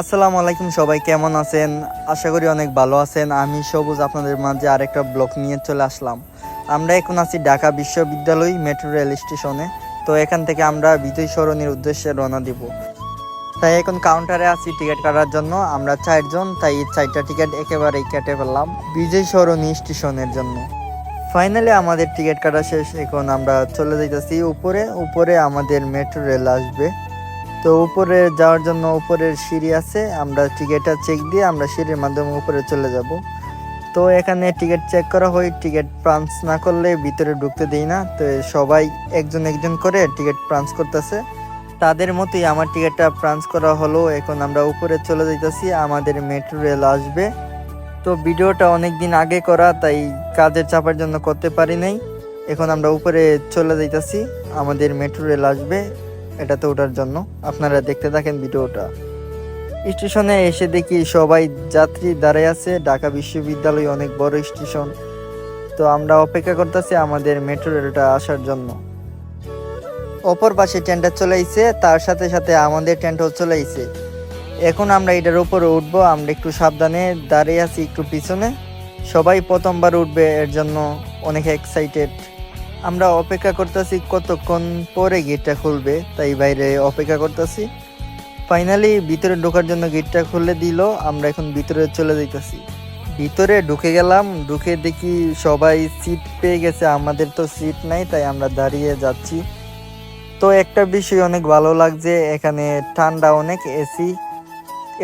আসসালামু আলাইকুম সবাই, কেমন আছেন? আশা করি অনেক ভালো আছেন। আমি সবুজ, আপনাদের মাঝে আরেকটা ব্লগ নিয়ে চলে আসলাম। আমরা এখন আছি ঢাকা বিশ্ববিদ্যালয় মেট্রো রেল স্টেশনে। তো এখান থেকে আমরা বিজয় সরণির উদ্দেশ্যে রওনা দিব। তাই এখন কাউন্টারে আছি টিকিট কাটার জন্য। আমরা চারজন, তাই চারটা টিকিট একেবারেই কেটে ফেললাম বিজয় সরণি স্টেশনের জন্য। ফাইনালি আমাদের টিকিট কাটা শেষ। এখন আমরা চলে যাইতেছি উপরে। উপরে আমাদের মেট্রো রেল আসবে। তো উপরে যাওয়ার জন্য উপরের সিঁড়ি আছে, আমরা টিকিটটা চেক দিয়ে আমরা সিঁড়ির মাধ্যমে উপরে চলে যাব। তো এখানে টিকিট চেক করা হয় টিকিট প্রান্স না করলে ভিতরে ঢুকতে দেই না। তো সবাই একজন একজন করে টিকিট প্রান্স করতেছে। তাদের মতোই আমার টিকিটটা প্রান্স করা হলো, এখন আমরা উপরে চলে যাইতেছি, আমাদের মেট্রো রেল আসবে। তো ভিডিওটা অনেক দিন আগে করা, তাই কাজের চাপার জন্য করতে পারি নাই। এখন আমরা উপরে চলে যাইতেছি, আমাদের মেট্রো রেল আসবে। এটাতে ওঠার জন্য। আপনারা দেখতে থাকেন ভিডিওটা। স্টেশনে এসে দেখি সবাই যাত্রী দাঁড়ায় আছে। ঢাকা বিশ্ববিদ্যালয় অনেক বড় স্টেশন। তো আমরা অপেক্ষা করতেছি আমাদের মেট্রো রেলটা আসার জন্য। অপর পাশে ট্রেনটা চলে আইছে তার সাথে সাথে আমাদের ট্রেনটাও চলে আইছে এখন আমরা এটার উপরে উঠবো, আমরা একটু সাবধানে দাঁড়িয়ে আছি একটু পিছনে। সবাই প্রথমবার উঠবে, এর জন্য অনেক এক্সাইটেড আমরা অপেক্ষা করতেছি কতক্ষণ পরে গেটটা খুলবে, তাই বাইরে অপেক্ষা করতেছি। ফাইনালি ভিতরে ঢোকার জন্য গেটটা খুলে দিল, আমরা এখন ভিতরে চলে যাইতেছি। ভিতরে ঢুকে গেলাম, ঢুকে দেখি সবাই সিট পেয়ে গেছে, আমাদের তো সিট নাই, তাই আমরা দাঁড়িয়ে যাচ্ছি। তো একটা বিষয় অনেক ভালো লাগছে, এখানে ঠান্ডা অনেক, এসি,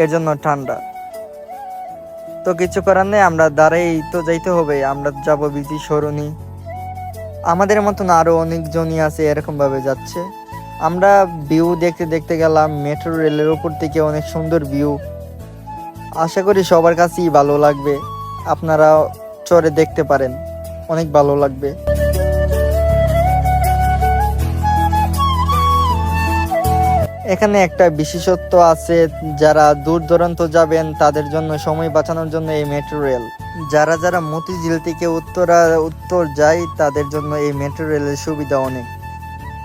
এর জন্য ঠান্ডা। তো কিছু করার নেই, আমরা দাঁড়াই তো যাইতে হবে, আমরা যাব বিজি সরণি আমাদের মতন আরও অনেকজনই আছে এরকমভাবে যাচ্ছে। আমরা ভিউ দেখতে দেখতে গেলাম মেট্রো রেলের ওপর থেকে অনেক সুন্দর ভিউ আশা করি সবার কাছেই ভালো লাগবে। আপনারা চড়ে দেখতে পারেন, অনেক ভালো লাগবে। এখানে একটা বিশেষত্ব আছে, যারা দূর দূরান্ত যাবেন, তাদের জন্য সময় বাঁচানোর জন্য এই মেট্রো রেল যারা যারা মতিঝিল থেকে উত্তরা, উত্তর যায়, তাদের জন্য এই মেট্রো রেলের সুবিধা অনেক।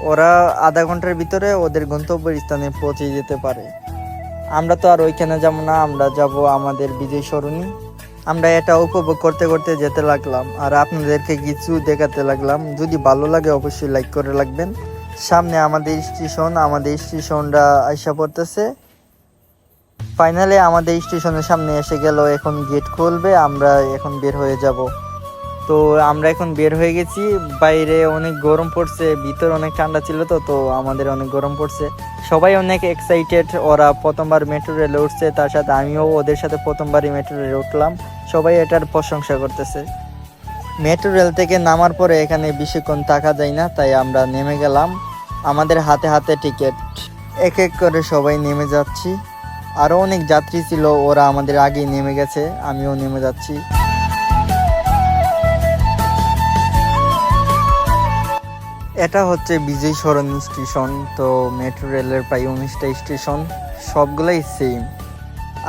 ওরা আধা ঘণ্টার ভিতরে ওদের গন্তব্য স্থানে পৌঁছে যেতে পারে। আমরা তো আর ওইখানে যাব না, আমরা যাব আমাদের বিজয় সরণি। আমরা এটা উপভোগ করতে করতে যেতে লাগলাম। আর আপনাদেরকে কিছু দেখাতে লাগলাম। যদি ভালো লাগে, অবশ্যই লাইক করে রাখবেন। সামনে আমাদের স্টেশন, আমাদের স্টেশনটা আইসা পড়তেছে। ফাইনালে আমাদের স্টেশনের সামনে এসে গেল, এখন গেট খুলবে, আমরা এখন বের হয়ে যাব। তো আমরা এখন বের হয়ে গেছি, বাইরে অনেক গরম পড়ছে, ভিতর অনেক ঠান্ডা ছিল তো তো আমাদের অনেক গরম পড়ছে। সবাই অনেক এক্সাইটেড ওরা প্রথমবার মেট্রো রেলে উঠছে, তার সাথে আমিও ওদের সাথে প্রথমবারই মেট্রো রেলে উঠলাম। সবাই এটার প্রশংসা করতেছে। মেট্রো রেল থেকে নামার পরে এখানে বেশিক্ষণ থাকা যায় না, তাই আমরা নেমে গেলাম। আমাদের হাতে হাতে টিকিট। এক এক করে সবাই নেমে যাচ্ছি। আরও অনেক যাত্রী ছিল, ওরা আমাদের আগেই নেমে গেছে, আমিও নেমে যাচ্ছি। এটা হচ্ছে বিজয় সরণি স্টেশন, তো মেট্রো রেলের প্রায় উনিশটা স্টেশন, সবগুলাই সেম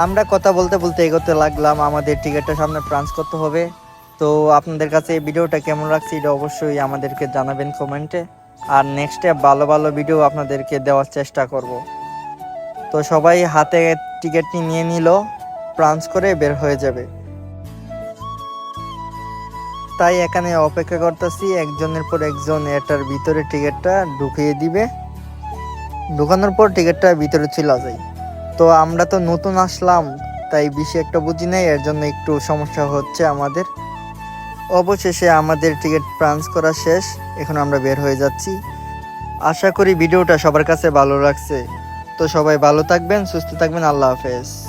আমরা কথা বলতে বলতে এগোতে লাগলাম, আমাদের টিকিটটা সামনে প্রান্স করতে হবে। তো আপনাদের কাছে এই ভিডিওটা কেমন লাগছে এটা অবশ্যই আমাদেরকে জানাবেন কমেন্টে। আর নেক্সটে ভালো ভালো ভিডিও আপনাদেরকে দেওয়ার চেষ্টা করব। তো সবাই হাতে টিকিটটি নিয়ে নিল প্রান্স করে বের হয়ে যাবে। তাই এখানে অপেক্ষা করতেছি, একজনের পর একজন এটার ভিতরে টিকিটটা ঢুকিয়ে দিবে। ঢুকানোর পর টিকিটটা ভিতরে চলে যায়। তো আমরা তো নতুন আসলাম, তাই বেশি একটা বুঝি নাই, এর জন্য একটু সমস্যা হচ্ছে আমাদের। অবশেষে আমাদের টিকিট প্রান্স করা শেষ। এখন আমরা বের হয়ে যাচ্ছি। আশা করি ভিডিওটা সবার কাছে ভালো লাগছে। তো সবাই ভালো থাকবেন, সুস্থ থাকবেন, আল্লাহ হাফেজ।